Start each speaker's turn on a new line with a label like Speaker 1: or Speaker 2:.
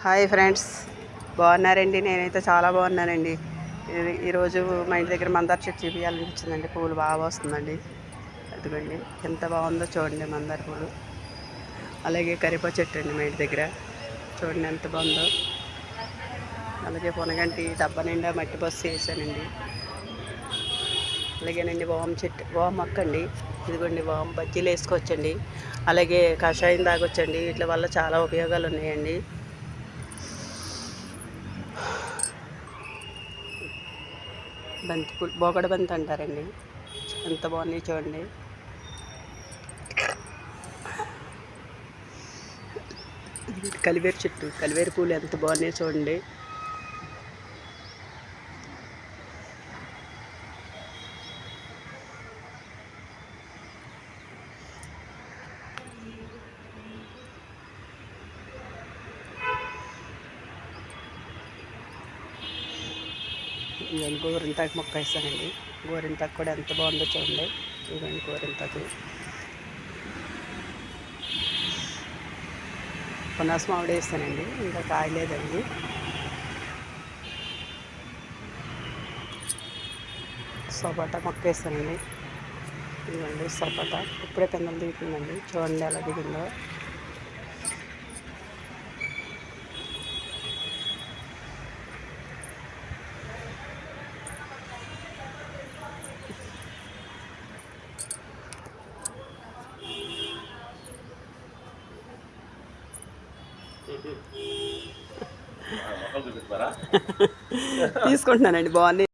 Speaker 1: Hi friends. బాగున్నారండి? నేనైతే చాలా బాగున్నానండి. ఈ- ఈరోజు మా ఇంటి దగ్గర మందార చెట్టు చూపించాలనిపించిందండి పూలు బాగా వస్తుందండి. అదిగోండి. ఎంత బాగుందో చూడండి మందార పూలు అలాగే కరిపా చెట్టు అండి మా ఇంటి దగ్గర. చూడండి ఎంత బాగుందో. అలాగే పొనగంటి డబ్బా నిండా మట్టి బస్సు వేసానండి. అలాగేనండి వామ్ చెట్టు వామ్ మొక్క అండి. ఇదిగోండి వామ్ బజ్జీలు వేసుకోవచ్చండి. అలాగే కషాయం తాగొచ్చండి. వీటి వల్ల చాలా ఉపయోగాలు ఉన్నాయండి. బంతి పూలు బోగడ బంతి అంటారండి. ఎంత బాగున్నాయి చూడండి. కలివేరు చెట్టు కలివేరు పూలు ఎంత బాగున్నాయి చూడండి. ఇదిగోండి గోరింతాకు మొక్క వేస్తానండి. గోరింతాకు కూడా ఎంత బాగుందో చూడండి. ఇదిగోండి గోరింతాకు పునాస మామిడి వేస్తానండి. ఇంకా కాయలేదండి. సపోటా మొక్క వేస్తానండి. ఇదిగోండి సపోటా. ఇప్పుడే పిందలు దిగుతుందండి. చూడండి ఎలా దిగిందో. తీసుకుంటున్నానండి బాగున్నాయి